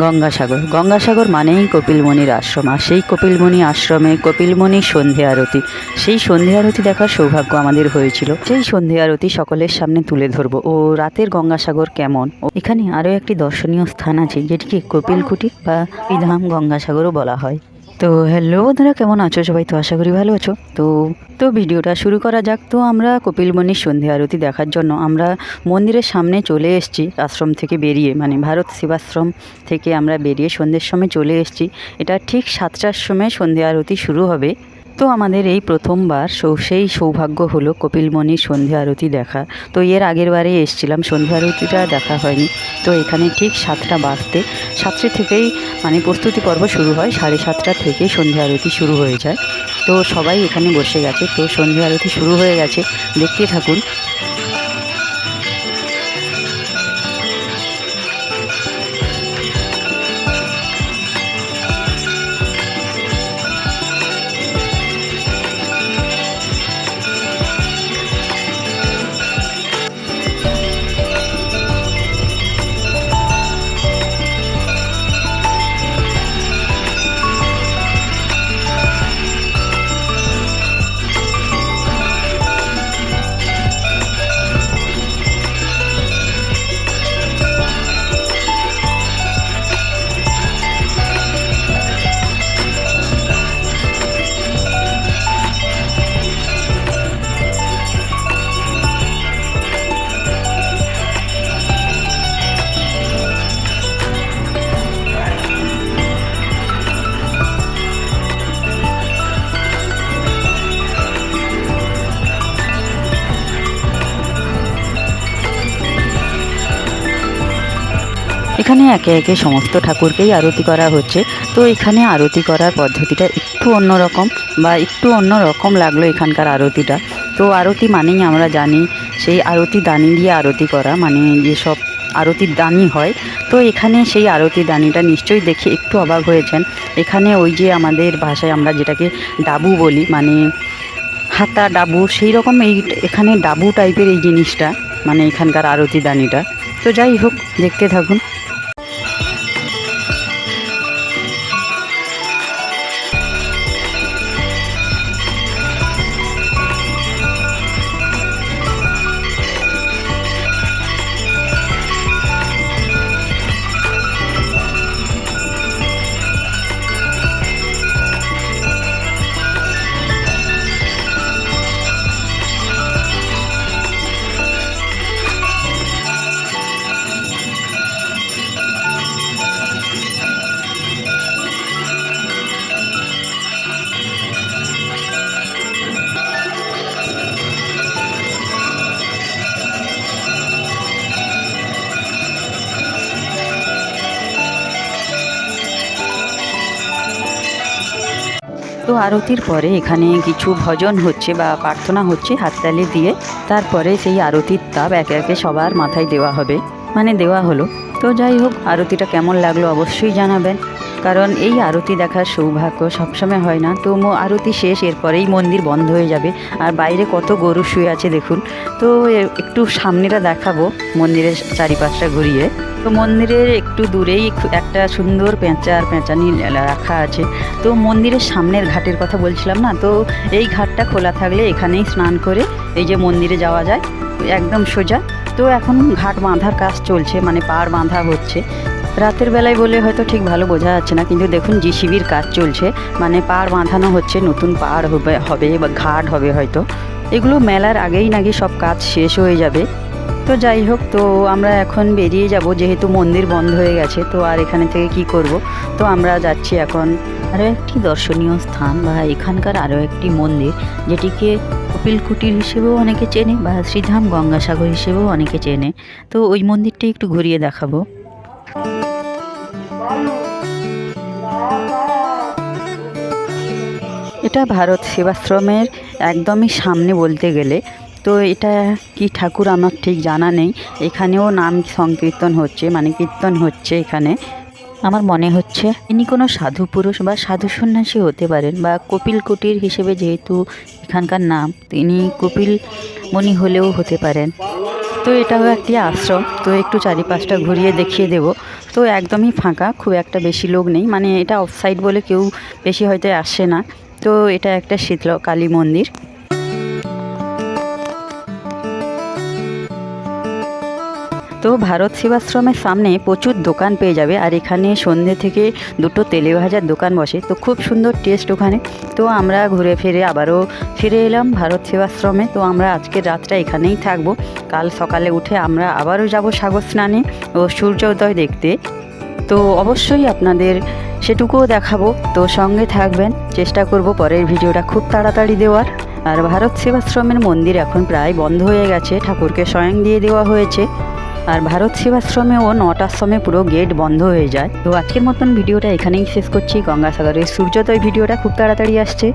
গঙ্গাসাগর। গঙ্গাসাগর মানেই কপিলমণির আশ্রম, আর সেই কপিলমণি আশ্রমে কপিলমণি সন্ধে আরতি। সেই সন্ধে আরতি দেখার সৌভাগ্য আমাদের হয়েছিল। সেই সন্ধে আরতি সকলের সামনে তুলে ধরবো। ও রাতের গঙ্গাসাগর কেমন? এখানে আরও একটি দর্শনীয় স্থান আছে, যেটিকে কপিলকুটি বা বিধাম গঙ্গাসাগরও বলা হয়। তো হ্যালো বন্ধুরা, কেমন আছো? সবাই তো আশা করি ভালো আছো। তো তো ভিডিওটা শুরু করা যাক। তো আমরা কপিলমণির সন্ধে আরতি দেখার জন্য আমরা মন্দিরের সামনে চলে এসেছি, আশ্রম থেকে বেরিয়ে। মানে ভারত সেবাশ্রম থেকে আমরা বেরিয়ে সন্ধ্যের সময় চলে এসেছি। এটা ঠিক সাতটার সময় সন্ধে আরতি শুরু হবে। তো আমাদের এই প্রথমবার সেই সৌভাগ্য হলো কপিলমণির সন্ধ্যা আরতি দেখা। তো এর আগের বারে এসেছিলাম, সন্ধ্যা আরতিটা দেখা হয়নি। তো এখানে ঠিক সাতটা বাজতে, সাতটা থেকেই মানে প্রস্তুতি পর্ব শুরু হয়, সাড়ে সাতটা থেকে সন্ধ্যা আরতি শুরু হয়ে যায়। তো সবাই এখানে বসে গেছে, তো সন্ধ্যা আরতি শুরু হয়ে গেছে। দেখতে থাকুন। এখানে একে একে সমস্ত ঠাকুরকেই আরতি করা হচ্ছে। তো এখানে আরতি করার পদ্ধতিটা একটু অন্যরকম বা একটু অন্য রকম লাগল এখানকার আরতিটা। তো আরতি মানেই আমরা জানি, সেই আরতি দানি দিয়ে আরতি করা মানে যেসব আরতির দানি হয়। তো এখানে সেই আরতি দানিটা নিশ্চয়ই দেখে একটু অবাক হয়েছেন। এখানে ওই যে আমাদের ভাষায় আমরা যেটাকে ডাবু বলি মানে হাতা, ডাবু সেই রকম এই এখানে ডাবু টাইপের এই জিনিসটা মানে এখানকার আরতি দানিটা। তো যাই হোক, দেখতে থাকুন। তো আরতির পরে এখানে কিছু ভজন হচ্ছে বা প্রার্থনা হচ্ছে হাততালি দিয়ে। তারপরে সেই আরতির তাপ একে একে সবার মাথায় দেওয়া হবে। মানে দেওয়া হলো। তো যাই হোক, আরতিটা কেমন লাগল অবশ্যই জানাবেন। কারণ এই আরতি দেখার সৌভাগ্য সবসময় হয় না। তো আরতি শেষ, এরপরেই মন্দির বন্ধ হয়ে যাবে। আর বাইরে কত গরু শুয়ে আছে দেখুন। তো একটু সামনেটা দেখাবো মন্দিরের চারিপাশটা ঘুরিয়ে। তো মন্দিরের একটু দূরেই একটা সুন্দর পেঁচার পেঁচানি রাখা আছে। তো মন্দিরের সামনের ঘাটের কথা বলছিলাম না? তো এই ঘাটটা খোলা থাকলে এখানেই স্নান করে এই যে মন্দিরে যাওয়া যায়। একদম সোজা। তো এখন ঘাট বাঁধার কাজ চলছে মানে পাড় বাঁধা হচ্ছে। রাতের বেলায় বলে হয়তো ঠিক ভালো বোঝা যাচ্ছে না, কিন্তু দেখুন জিসিবির কাজ চলছে মানে পাড় বাঁধানো হচ্ছে, নতুন পাড় হবে হবে বা ঘাট হবে হয়তো। এগুলো মেলার আগেই নাকি সব কাজ শেষ হয়ে যাবে। তো যাই হোক, তো আমরা এখন বেরিয়ে যাব, যেহেতু মন্দির বন্ধ হয়ে গেছে, তো আর এখানে থেকে কি করব? তো আমরা যাচ্ছি এখন আরও একটি দর্শনীয় স্থান বা এখানকার আরও একটি মন্দির, যেটিকে কপিল কুটির হিসেবেও অনেকে চেনে বা শ্রীধাম গঙ্গাসাগর হিসেবেও অনেকে চেনে। তো ওই মন্দিরটি একটু ঘুরিয়ে দেখাবো। এটা ভারত সেবাশ্রমের একদমই সামনে বলতে গেলে। তো এটা কি ঠাকুর আমার ঠিক জানা নেই। এখানেও নাম সংকীর্তন হচ্ছে মানে কীর্তন হচ্ছে এখানে। আমার মনে হচ্ছে ইনি কোনো সাধু পুরুষ বা সাধু সন্ন্যাসী হতে পারেন বা কপিল কুটির হিসেবে যেহেতু এখানকার নাম, তিনি কপিল মণি হলেও হতে পারেন। তো এটাও একটি আশ্রম, তো একটু চারিপাশটা ঘুরিয়ে দেখিয়ে দেব। তো একদমই ফাঁকা, খুব একটা বেশি লোক নেই মানে এটা অফ সাইড বলে কেউ বেশি হয়তো আসে না। তো এটা একটা শীতল কালী মন্দির। তো ভারত সেবাশ্রমের সামনে প্রচুর দোকান পেয়ে যাবে আর এখানে সন্ধ্যে থেকে দুটো তেলে ভাজার দোকান বসে। তো খুব সুন্দর টেস্ট ওখানে। তো আমরা ঘুরে ফিরে আবারও ফিরে এলাম ভারত সেবাশ্রমে। তো আমরা আজকের রাতটা এখানেই থাকব। কাল সকালে উঠে আমরা আবারও যাব সাগর স্নানে ও সূর্যোদয় দেখতে। তো অবশ্যই আপনাদের সেটুকুও দেখাবো। তো সঙ্গে থাকবেন, চেষ্টা করব পরের ভিডিওটা খুব তাড়াতাড়ি দেওয়ার। আর ভারত সেবাশ্রমের মন্দির এখন প্রায় বন্ধ হয়ে গেছে, ঠাকুরকে স্বয়ং দিয়ে দেওয়া হয়েছে। আর ভারত সেবাশ্রমেও নটার সময় পুরো গেট বন্ধ হয়ে যায়। তো আজকের মতন ভিডিওটা এখানেই শেষ করছি। গঙ্গাসাগরের সূর্যোদয় ভিডিওটা খুব তাড়াতাড়ি আসছে।